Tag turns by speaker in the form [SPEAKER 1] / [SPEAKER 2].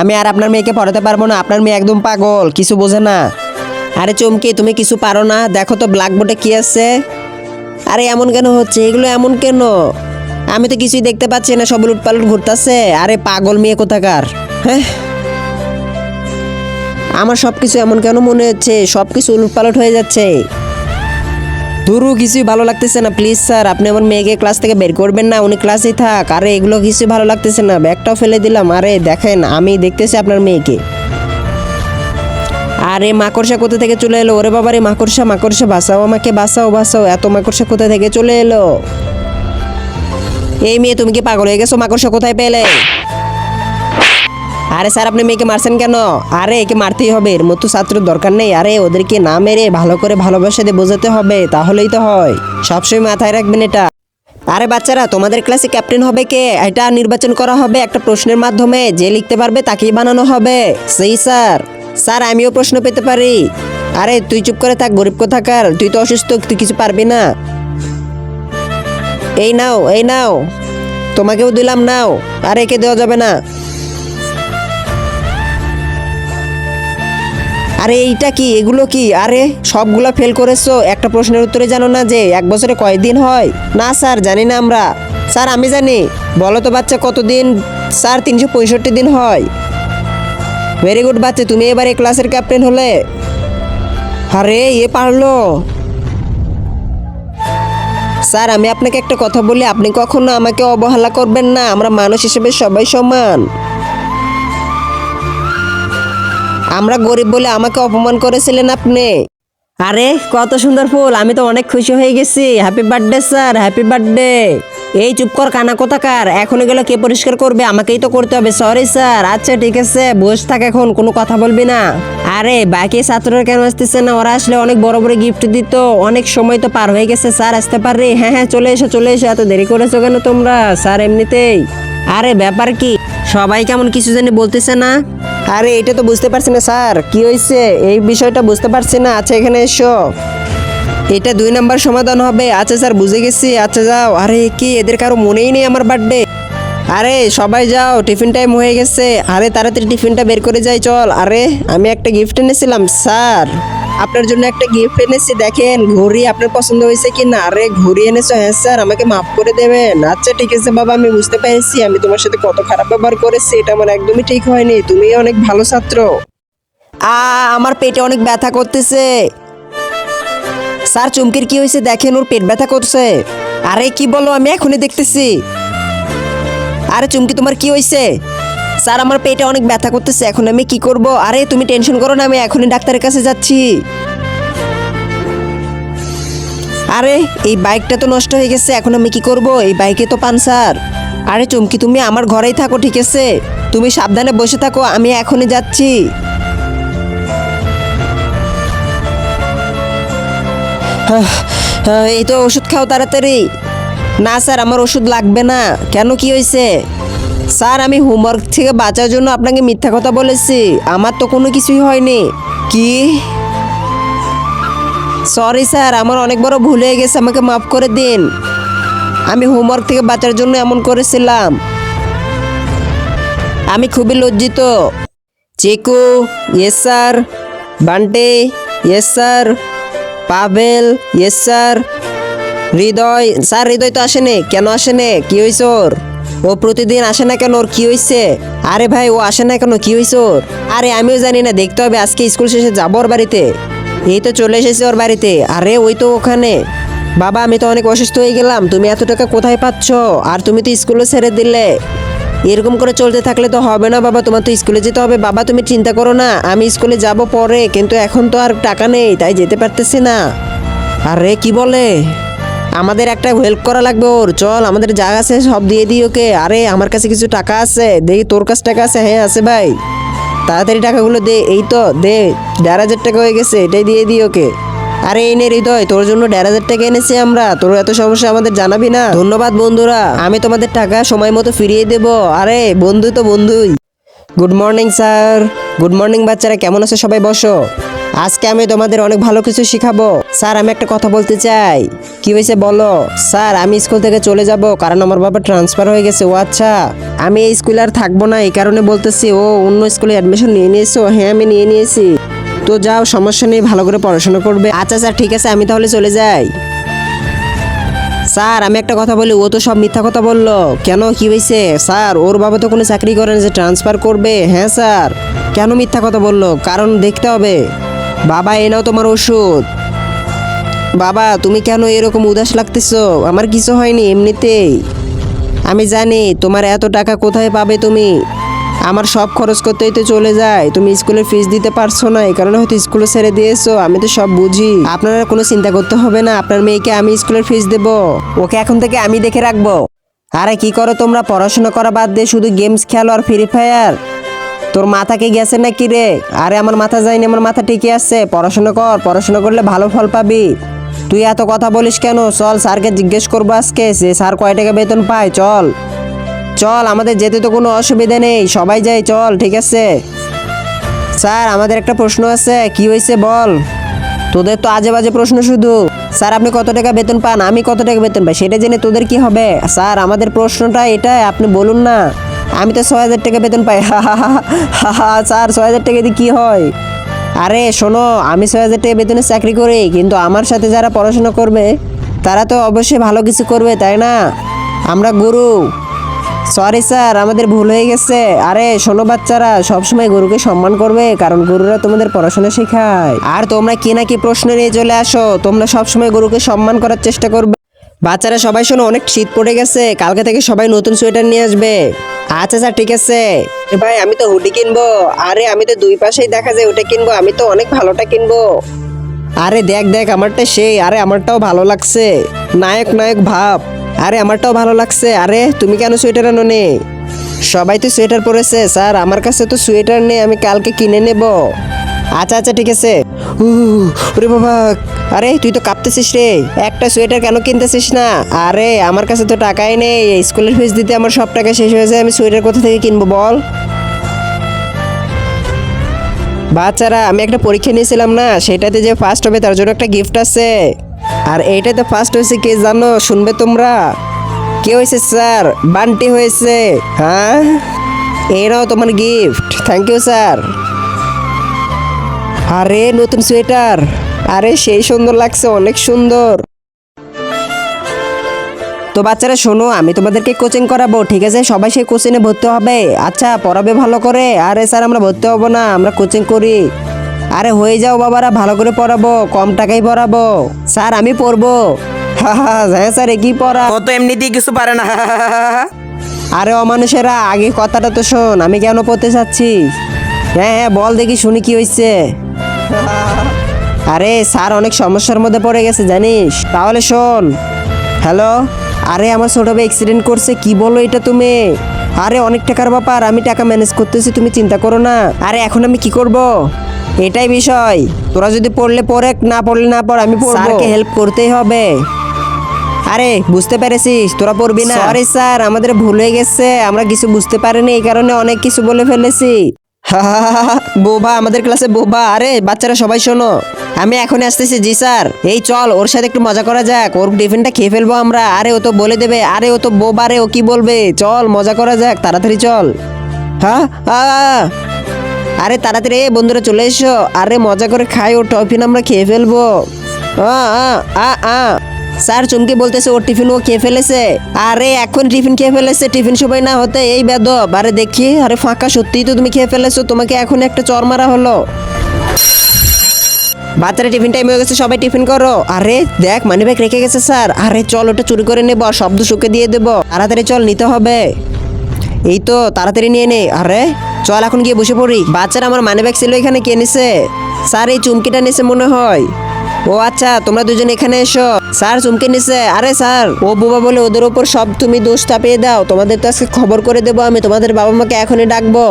[SPEAKER 1] আমি আর আপনার মেয়েকে পড়াতে পারব না, আপনার মেয়ে একদম পাগল, কিছু বোঝে না। আরে চমকি, তুমি কিছু পারো না, দেখো তো ব্ল্যাকবোর্ডে কি আছে। আরে এমন কেন হচ্ছে? এগুলো এমন কেন? আমি তো কিছুই দেখতে পাচ্ছি না, সব উলটপালট ঘুরতেছে। আরে পাগল মেয়ে কোথাকার? হ্যাঁ। আমার সব কিছু এমন কেন মনে হচ্ছে? সব কিছু উলটপালট হয়ে যাচ্ছে। দুরু কিছুই ভালো লাগতেছে না প্লিজ স্যার আপনি আমার মেয়েকে ক্লাস থেকে বের করবেন না, উনি ক্লাসেই থাক, আরে এগুলো কিছুই ভালো লাগতেছে না, ব্যাগটাও ফেলে দিলাম, আরে দেখেন, আমি দেখতেছি আপনার মেয়েকে। আরে মাকড়সা কোথা থেকে চলে এলো? ওরে বাবারে, মাকড়সা মাকড়সা, বাঁচাও আমাকে, বাঁচাও বাঁচাও, এত মাকড়সা কোথা থেকে চলে এলো? এই মেয়ে, তুমি কি পাগল হয়ে গেছো? মাকড়সা কোথায় পেলে? আরে স্যার, আপনি মেয়েকে মারছেন কেন? আরে, একে মারতেই হবে। এর মতো ছাত্র দরকার নেই। আরে, ওদেরকে না মেরে ভালো করে ভালোবাসা দিয়ে বোঝাতে হবে, তাহলেই তো হয়। সবসময় মাথায় রাখবেন এটা। আরে বাচ্চারা, তোমাদের ক্লাসে ক্যাপ্টেন হবে কে? এটা নির্বাচন করা হবে একটা প্রশ্নের মাধ্যমে। যে লিখতে পারবে তাকেই বানানো হবে। সেই স্যার। স্যার, আমিও প্রশ্ন পেতে পারি। আরে, তুই চুপ করে থাক, গরিব কোথাকার। তুই তো অসুস্থ, তুই কিছু পারবি না। এই নাও এই নাও। তোমাকেও দিলাম, নাও। আর, একে দেওয়া যাবে না। আরে এইটা কি? এগুলো কি? আরে, সবগুলা ফেল করেছ? একটা প্রশ্নের উত্তরে জানো না যে এক বছরে কয়দিন হয়? না স্যার, জানি না আমরা। স্যার, আমি জানি। বলো তো বাচ্চা, কতদিন? স্যার, তিনশো পঁয়ষট্টি দিন হয়। ভেরি গুড বাচ্চা, তুমি এবার ক্লাসের ক্যাপ্টেন হলে। আরে, এ পারল। স্যার, আমি আপনাকে একটা কথা বলি, আপনি কখনো আমাকে অবহেলা করবেন না। আমরা মানুষ হিসেবে সবাই সমান। আমরা গরিব বলে আমাকে অপমান করেছিলেন আপনি। আরে, কত সুন্দর ফুল, আমি তো অনেক খুশি হয়ে গেছি। Happy birthday sir happy birthday এই চুপ কর, কানা কোথাকার? এখন এগুলো কে পরিষ্কার করবে? আমাকেই তো করতে হবে। সরি স্যার আচ্ছা ঠিক আছে, বস থাক এখন, কোনো কথা বলবি না। আরে, বাকি ছাত্ররা কেন আসতেছে না? ওরা আসলে অনেক বড় বড় গিফট দিত। অনেক সময় তো পার হয়ে গেছে স্যার আসতে পারবে হ্যাঁ হ্যাঁ চলে এসো চলে এসো। এত দেরি করেছ কেন তোমরা? স্যার এমনিতেই। আরে, ব্যাপার কি? সবাই কেমন কিছু জানি বলতেছে না। আরে, এটা তো বুঝতে পারছি না, স্যার। কি হয়েছে এই বিষয়টা বুঝতে পারছি না। আচ্ছা এখানে এসো। এটা দুই নাম্বার সমাধান হবে। আচ্ছা স্যার, বুঝে গেছি। আচ্ছা যাও। আরে, কি? এদের কারও মনেই নেই আমার বার্থডে আরে, সবাই যাও। টিফিন টাইম হয়ে গেছে। আরে, তাড়াতাড়ি টিফিনটা বের করে যাই, চল। আরে, আমি একটা গিফট এনেছিলাম, স্যার। আপনার জন্য একটা গিফট এনেছি, দেখেন, ঘড়ি আপনার পছন্দ হয়েছে কি না আরে, ঘড়ি এনেছো হ্যাঁ স্যার, আমাকে মাফ করে দেবেন। আচ্ছা ঠিক আছে বাবা, আমি বুঝতে পেরেছি, আমি তোমার সাথে কত খারাপ ব্যবহার করেছি, এটা আমার একদমই ঠিক হয়নি তুমি অনেক ভালো ছাত্র। আ, আমার পেটে অনেক ব্যথা করতেছে। স্যার, চুমকির কি হয়েছে? দেখেন, ওর পেট ব্যথা করছে। আরে, কি বলো, আমি এখনই দেখতেছি। আরে, চুমকি, তোমার কি হয়েছে? স্যার, আমার পেটে অনেক ব্যথা করতেছে, এখন আমি কি করব? আরে, তুমি টেনশন করো না, আমি এখনই ডাক্তারের কাছে যাচ্ছি। আরে, এই বাইকটা তো নষ্ট হয়ে গেছে, এখন আমি কি করব? এই বাইকে তো পানসার। আরে, চুমকি, তুমি আমার ঘরেই থাকো, ঠিক আছে? তুমি সাবধানে বসে থাকো, আমি এখনই যাচ্ছি। এই তো ওষুধ খাও তাড়াতাড়ি। না, স্যার, আমার ওষুধ লাগবে না। কেন, কি হয়েছে? স্যার, আমি হোমওয়ার্ক থেকে বাঁচার জন্য আপনাকে মিথ্যা কথা বলেছি। আমার তো কোনো কিছুই হয়নি। কি? সরি স্যার, আমার অনেক বড় ভুল হয়ে গেছে, আমাকে মাফ করে দিন। আমি হোমওয়ার্ক থেকে বাঁচার জন্য এমন করেছিলাম। আমি খুবই লজ্জিত। Cheku yes sir. Bante yes sir. Pavel yes sir. Hridoy sir, Hridoy তো আসেনি। কেন আসেনি? কি হয়েছে ওর? ও প্রতিদিন আসে না কেন? ওর কি হয়েছে আরে ভাই, ও আসে না কেন? কি হয়েছে ওর? আরে আমিও জানি না, দেখতে হবে, আজকে স্কুল শেষে যাব ওর বাড়িতে। এই তো চলে এসেছে ওর বাড়িতে। আরে ওই তো ওখানে। বাবা, আমি তো অনেক অসুস্থ হয়ে গেলাম, তুমি এত টাকা কোথায় পাচ্ছ? আর তুমি তো স্কুলে ছেড়ে দিলে। এরকম করে চলতে থাকলে তো হবে না, বাবা, তোমার তো স্কুলে যেতে হবে। বাবা, তুমি চিন্তা করো না, আমি স্কুলে যাব পরে, কিন্তু এখন তো আর টাকা নেই, তাই যেতে পারতেছি না। আরে, কি বলে? আমাদের একটা হেল্প করা লাগবে ওর। চল, আমাদের যা আছে, সব দিয়ে দিই ওকে। আরে, আমার কাছে কিছু টাকা আছে। দেখি তোর কাছে টাকা আছে? হ্যাঁ আছে ভাই। তাড়াতাড়ি টাকাগুলো দে। এই তো, দে। দেড় হাজার টাকা হয়ে গেছে, এটাই দিয়ে দিই ওকে। আরে, এই নে হৃদয়, তোর জন্য দেড় হাজার টাকা এনেছি আমরা। তোর এত সমস্যা আমাদের জানাবি না। ধন্যবাদ বন্ধুরা। আমি তোমাদের টাকা সময় মতো ফিরিয়ে দেব। আরে, বন্ধু তো বন্ধুই। Good morning sir good morning বাচ্চারা। কেমন আছে সবাই? বসো। আজকে আমি তোমাদের অনেক ভালো কিছু শিখাবো। স্যার, আমি একটা কথা বলতে চাই। কি হয়েছে বলো? স্যার, আমি স্কুল থেকে চলে যাব, কারণ আমার বাবা ট্রান্সফার হয়ে গেছে। ও আচ্ছা আমি এই স্কুলে আর থাকব না, এই কারণে বলতেছি, ও অন্য স্কুলে অ্যাডমিশন নিয়ে নিয়েছো। হ্যাঁ আমি নিয়ে নিয়েছি। তো যাও, সমস্যা নেই, ভালো করে পড়াশোনা করবে। আচ্ছা স্যার, ঠিক আছে, আমি তাহলে চলে যাই। স্যার, আমি একটা কথা বলি, ও তো সব মিথ্যা কথা বলল। কেন, কি হয়েছে? স্যার, ওর বাবা তো কোনো চাকরি করে না, যে ট্রান্সফার করবে। হ্যাঁ স্যার। কেন মিথ্যা কথা বলল? কারণ দেখতে হবে। বাবা এ নাও তোমার ওষুধ। বাবা, তুমি কেন এরকম উদাস লাগতেছো? আমার কিছু হয়নি এমনিতেই। আমি জানি তোমার এত টাকা কোথায় পাবে তুমি। আমার সব খরচ করতেই তো চলে যায়। তুমি স্কুলের ফিস দিতে পারছ না, এই কারণে হয়তো স্কুলে ছেড়ে দিয়েছ। আমি তো সব বুঝি। আপনারা কোনো চিন্তা করতে হবে না। আপনার মেয়েকে আমি স্কুলের ফিস দেব। ওকে এখন থেকে আমি দেখে রাখব। আরে কি করো তোমরা? পড়াশোনা করা বাদ দিয়ে শুধু গেমস খেলো আর ফ্রি ফায়ার তোর মাথা কি গেছে না কি রে? আরে, আমার মাথা যায়নি, আমার মাথা ঠিকই আছে। পড়াশোনা কর, পড়াশোনা করলে ভালো ফল পাবি। তুই এত কথা বলিস কেন? চল স্যারকে জিজ্ঞেস করব আজকে, যে স্যার কয় টাকা বেতন পায়, চল। চল, আমাদের যেতে তো কোনো অসুবিধা নেই, সবাই যাই চল, ঠিক আছে? স্যার, আমাদের একটা প্রশ্ন আছে, কি হয়েছে বল? তোদের তো আজে বাজে প্রশ্ন শুধু। স্যার, আপনি কত টাকা বেতন পান? আমি কত টাকা বেতন পাই? সেটা জেনে তোদের কি হবে? স্যার, আমাদের প্রশ্নটা এটাই, আপনি বলুন না। আমি তো ছয় হাজার টাকা বেতন পাই। হা হা হা হা স্যার, ছয় হাজার টাকা দিয়ে কী হয়? আরে, শোনো, আমি ছয় হাজার টাকা বেতনে চাকরি করি, কিন্তু আমার সাথে যারা পড়াশোনা করবে, তারা তো অবশ্যই ভালো কিছু করবে, তাই না? আমরা গুরু। সরি স্যার, আমাদের ভুল হয়ে গেছে। আরে, শোনো বাচ্চারা, সবসময় গুরুকে সম্মান করবে, কারণ গুরুরা তোমাদের পড়াশোনা শেখায়। আর তোমরা কি না কি প্রশ্ন নিয়ে চলে আসো, তোমরা সবসময় গুরুকে সম্মান করার চেষ্টা করবে। বাচ্চারা সবাই শোনো, অনেক শীত পড়ে গেছে, কালকে থেকে সবাই নতুন সোয়েটার নিয়ে আসবে। আচ্ছা স্যার ঠিক আছে। ভাই, আমি তো হুডি কিনবো। আরে, আমি তো দুই পাশেই দেখা যায়, ওটা কিনবো, আমি তো অনেক ভালোটা কিনবো। আরে, দেখ দেখ, আমারটা সেই, আরে, আমারটাও ভালো লাগছে। নায়ক নায়ক, ভাব। আরে, আমারটাও ভালো লাগছে। আরে, তুমি কেন সোয়েটার আনো নে সবাই তো সোয়েটার পরেছে, স্যার, আমার কাছে তো সোয়েটার নেই, আমি কালকে কিনে নেব। আচ্ছা আচ্ছা ঠিক আছে। ওরে বাবা, আরে, তুই তো কাঁপতেছিস রে। একটা সোয়েটার কেন কিনতেছিস না? আরে, আমার কাছে তো টাকাই নেই। স্কুলের ফিস দিতে আমার সব টাকা শেষ হয়ে যায়, আমি সোয়েটার কোথা থেকে কিনবো বল? বাচ্চারা, আমি একটা পরীক্ষা নিয়েছিলাম না, সেটাতে যে ফার্স্ট হবে, তার জন্য একটা গিফট আছে। আর এইটাতে ফার্স্ট হয়েছে কে জানো? শুনবে তোমরা? কে হয়েছে, স্যার? বান্টি হয়েছে। হ্যাঁ? এই নাও তোমার গিফট থ্যাংক ইউ স্যার আরে নতুন সোয়েটার। আরে সেই সুন্দর লাগছে অনেক সুন্দর। তো বাচ্চারা শোনো আমি তোমাদেরকে কোচিং করাবো ঠিক আছে? সবাই সেই কোচিংয়ে ভর্তি হবে। আচ্ছা পড়াবে ভালো করে? আরে স্যার আমরা ভর্তি হব না আমরা কোচিং করি। আরে হয়ে যাও বাবারা ভালো করে পড়াবো কম টাকায় পড়াবো। স্যার আমি পড়ব। হ্যাঁ স্যার কি পড়া?
[SPEAKER 2] ও তো এমনিতেই কিছু পারে না
[SPEAKER 1] আরে অমানুষেরা আগে কথাটা তো শোন আমি কেন পড়তে চাচ্ছি? হ্যাঁ হ্যাঁ বল দেখি শুনি কি হয়েছে আরে স্যার অনেক সমস্যার মধ্যে পড়ে গেছে জানিস? তাহলে শোন। হ্যালো? আরে আমার ছোট ভাই অ্যাক্সিডেন্ট করছে কি বলো এটা তুমি? আরে অনেক টাকার ব্যাপার আমি টাকা ম্যানেজ করতেছি তুমি চিন্তা করো না। আরে এখন আমি কি করব? এটাই বিষয়। তোরা যদি পড়লে পড়ে না পড়লে না পড় আমি স্যারকে হেল্প করতেই হবে। আরে বুঝতে পেরেছিস তোরা পড়বি না। আরে স্যার আমাদের ভুল হয়ে গেছে আমরা কিছু বুঝতে পারিনি এই কারণে অনেক কিছু বলে ফেলেছি। বোবা আমাদের ক্লাসে বোবা। আরে বাচ্চারা সবাই শোনো। আমি এখনই আসতেছি জি স্যার। এই চল ওর সাথে একটু মজা করা যাক। ওর টিফিনটা খেয়ে ফেলব আমরা। আরে ও তো বলে দেবে। আরে ও তো বোবা রে ও কি বলবে? চল মজা করা যাক তাড়াতাড়ি চল। হ্যাঁ। আরে তাড়াতাড়ি এ বন্ধুরা চলে এসো। আরে মজা করে খাই ও টিফিন আমরা খেয়ে ফেলব। আ, আ, আ। স্যার, চুমকি বলতেছে, ওর টিফিন ও খেয়ে ফেলেছে। আরে, এখন টিফিন খেয়ে ফেলেছে, টিফিন সময় না হতে এই বেদব। আরে দেখি, আরে ফাঁকা, সত্যিই তো তুমি খেয়ে ফেলেছো, তোমাকে এখন একটা চর মারা হলো। বাচ্চারা টিফিন টাইম হয়ে গেছে, সবাই টিফিন করো। আরে দেখ মানি ব্যাগ রেখে গেছে স্যার। আরে চল, ওটা চুরি করে নেব শব্দ শুকে দিয়ে দেবো। তাড়াতাড়ি চল, নিতে হবে। এই তো, তাড়াতাড়ি নিয়ে নে। আরে চল, এখন গিয়ে বসে পড়ি। বাচ্চারা আমার মানি ব্যাগ ছিল এখানে, কে নিছে? স্যার, এই চুমকিটা নিছে মনে হয়। ও আচ্ছা তোমরা দুজন এখানে এসো। স্যার, চুমকে নিছে। আরে স্যার, ও বোবা বলে ওদের ওপর সব তুমি দোষ চাপিয়ে দাও। তোমাদের তো আজকে খবর করে দেবো আমি। তোমাদের বাবা মাকে এখনই ডাকবো।